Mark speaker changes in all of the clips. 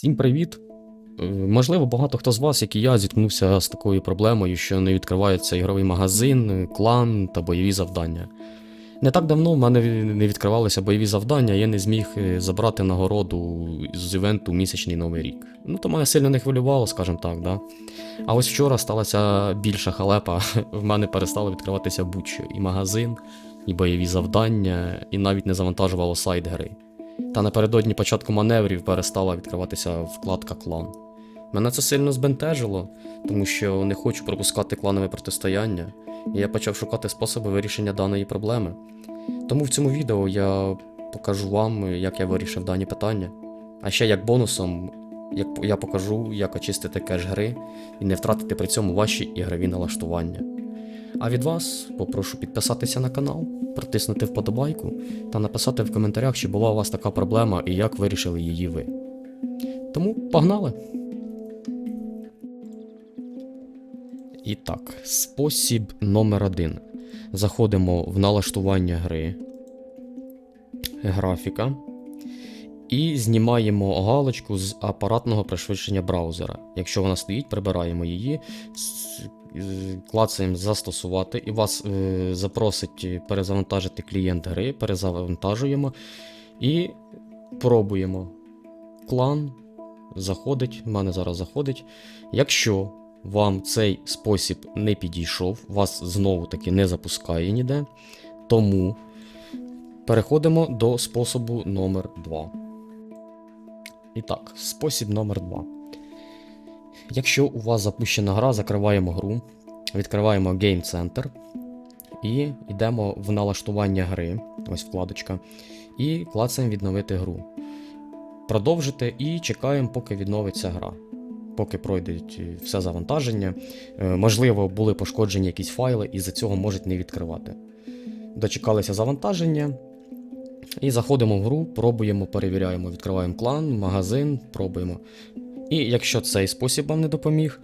Speaker 1: Всім привіт! Е, Можливо, багато хто з вас, як і я, зіткнувся з такою проблемою, що не відкривається ігровий магазин, клан та бойові завдання. Не так давно в мене не відкривалися бойові завдання, я не зміг е, забрати нагороду з івенту місячний новий рік. Ну, то мене сильно не хвилювало, скажімо так, да. А ось вчора сталася більша халепа. В мене перестало відкриватися будь-що. І магазин, і бойові завдання, і навіть не завантажувало сайт гри. Та напередодні початку маневрів перестала відкриватися вкладка клан. Мене це сильно збентежило, тому що не хочу пропускати кланове протистояння, і я почав шукати способи вирішення даної проблеми. Тому в цьому відео я покажу вам, як я вирішив дані питання. А ще як бонусом, як я покажу, як очистити кеш гри і не втратити при цьому ваші ігрові налаштування. А від вас попрошу підписатися на канал, протиснути вподобайку та написати в коментарях, чи була у вас така проблема і як вирішили її ви. Тому погнали! І так, спосіб номер один. Заходимо в налаштування гри, графіка. І знімаємо галочку з апаратного пришвидшення браузера. Якщо вона стоїть, прибираємо її, клацаємо застосувати, і вас е, запросить перезавантажити клієнт гри, перезавантажуємо і пробуємо. Клан заходить, в мене зараз заходить. Якщо вам цей спосіб не підійшов, вас знову таки не запускає ніде, тому переходимо до способу номер 2. І так, спосіб номер 2. Якщо у вас запущена гра, закриваємо гру, відкриваємо Game Center і йдемо в налаштування гри, ось вкладочка, і клацаємо відновити гру. Продовжити і чекаємо, поки відновиться гра. Поки пройде все завантаження. Е, Можливо, були пошкоджені якісь файли, і за цього можуть не відкривати. Дочекалися завантаження. І заходимо в гру, пробуємо, перевіряємо, відкриваємо клан, магазин, пробуємо. І якщо цей спосіб вам не допоміг,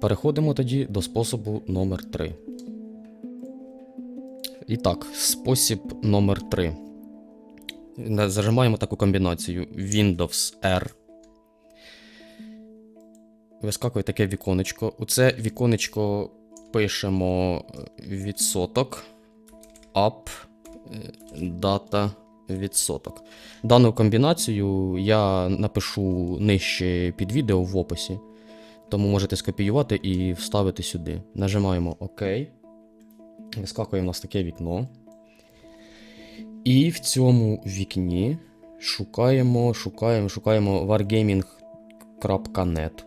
Speaker 1: переходимо тоді до способу номер 3. І так, спосіб номер 3. Зажимаємо таку комбінацію Windows R. Вискакує таке віконечко. У це віконечко пишемо е, відсоток up е, data відсоток. Дану комбінацію я напишу нижче під відео в описі, тому можете скопіювати і вставити сюди. Нажимаємо ОК. Вискакує в нас таке вікно. І в цьому вікні шукаємо, шукаємо, шукаємо wargaming.net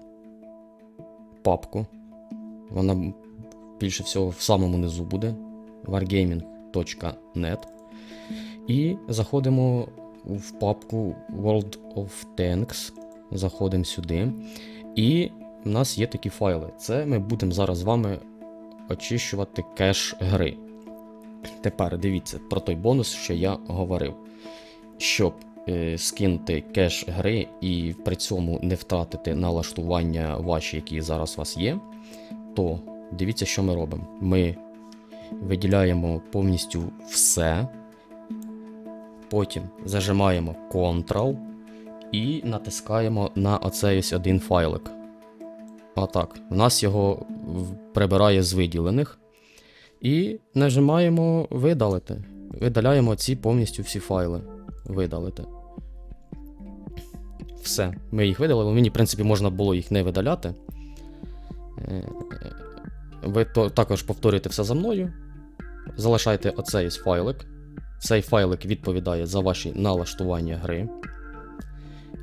Speaker 1: папку. Вона більше всього в самому низу буде. wargaming.net. І заходимо в папку World of Tanks. Заходимо сюди. І в нас є такі файли. Це ми будемо зараз з вами очищувати кеш гри. Тепер дивіться про той бонус, що я говорив. Щоб е, скинути кеш гри і при цьому не втратити налаштування ваші, які зараз у вас є, то дивіться, що ми робимо. Ми виділяємо повністю все. Потім зажимаємо Ctrl і натискаємо на оцей ось один файлик. Отак. В нас його прибирає з виділених. І нажимаємо видалити. Видаляємо ці повністю всі файли. Видалити. Все, ми їх видалили. Мені, в принципі, можна було їх не видаляти. Е, Ви також повторюєте все за мною. Залишайте оцей файлик. Цей файлик відповідає за ваші налаштування гри.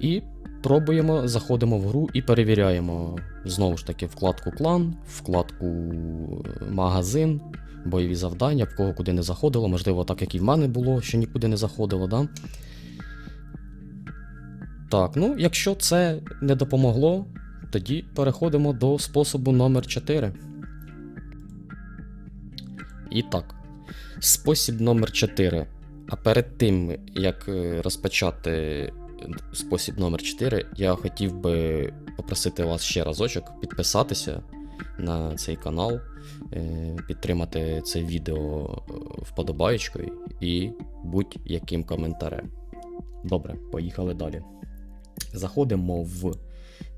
Speaker 1: І пробуємо, заходимо в гру і перевіряємо знову ж таки вкладку клан, вкладку е, магазин, бойові завдання, в кого куди не заходило. Можливо, так як і в мене було, що нікуди не заходило, да? Так, ну, якщо це не допомогло, тоді переходимо до способу номер 4. І так, спосіб номер 4. А перед тим, як е, розпочати спосіб номер 4, я хотів би попросити вас ще разочок підписатися на цей канал, е, підтримати це відео е, вподобаєчкою і будь-яким коментарем. Добре, поїхали далі. Заходимо в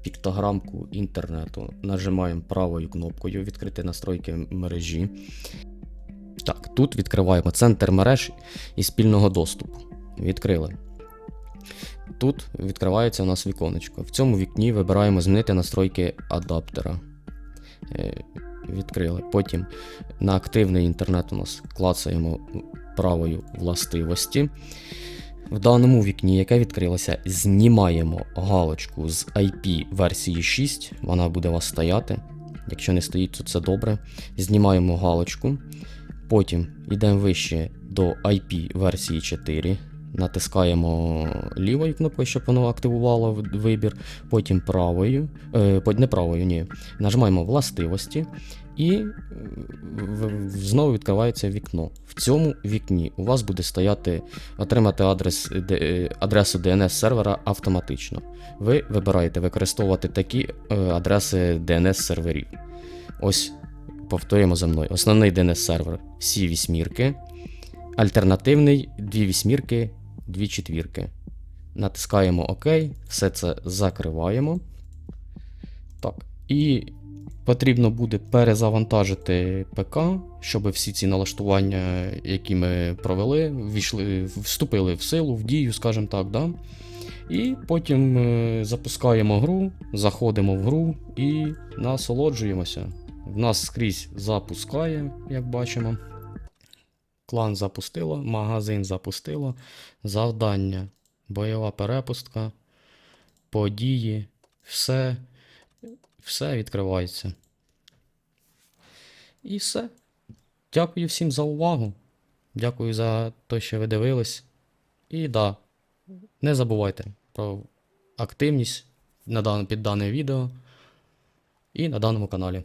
Speaker 1: піктограмку інтернету, нажимаємо правою кнопкою Відкрити настройки мережі. Так, тут відкриваємо центр мереж і спільного доступу. Відкрили. Тут відкривається у нас віконечко. В цьому вікні вибираємо змінити настройки адаптера. Е, Відкрили. Потім на активний інтернет у нас клацаємо правою властивості. В даному вікні, яке відкрилося, знімаємо галочку з IP версії 6, вона буде у вас стояти. Якщо не стоїть, то це добре. Знімаємо галочку. Потім йдемо вище до IP версії 4. Натискаємо лівою кнопкою, щоб воно активувало вибір. Потім правою, е, не правою, ні. Нажимаємо властивості і е, знову відкривається вікно. В цьому вікні у вас буде стояти отримати адрес, е, адресу DNS сервера автоматично. Ви вибираєте використовувати такі е, адреси DNS серверів. Ось повторюємо за мною. Основний DNS сервер всі вісьмірки, альтернативний дві вісьмірки, дві четвірки. Натискаємо ОК, все це закриваємо. Так. І потрібно буде перезавантажити ПК, щоб всі ці налаштування, які ми провели, ввійшли, вступили в силу, в дію, скажімо так. Да? І потім е, запускаємо гру, заходимо в гру і насолоджуємося. В нас скрізь запускає, як бачимо. Клан запустило, магазин запустило, завдання, бойова перепустка, події, все, все відкривається. І все. Дякую всім за увагу. Дякую за те, що ви дивились. І да, не забувайте про активність на дан- під дане відео і на даному каналі.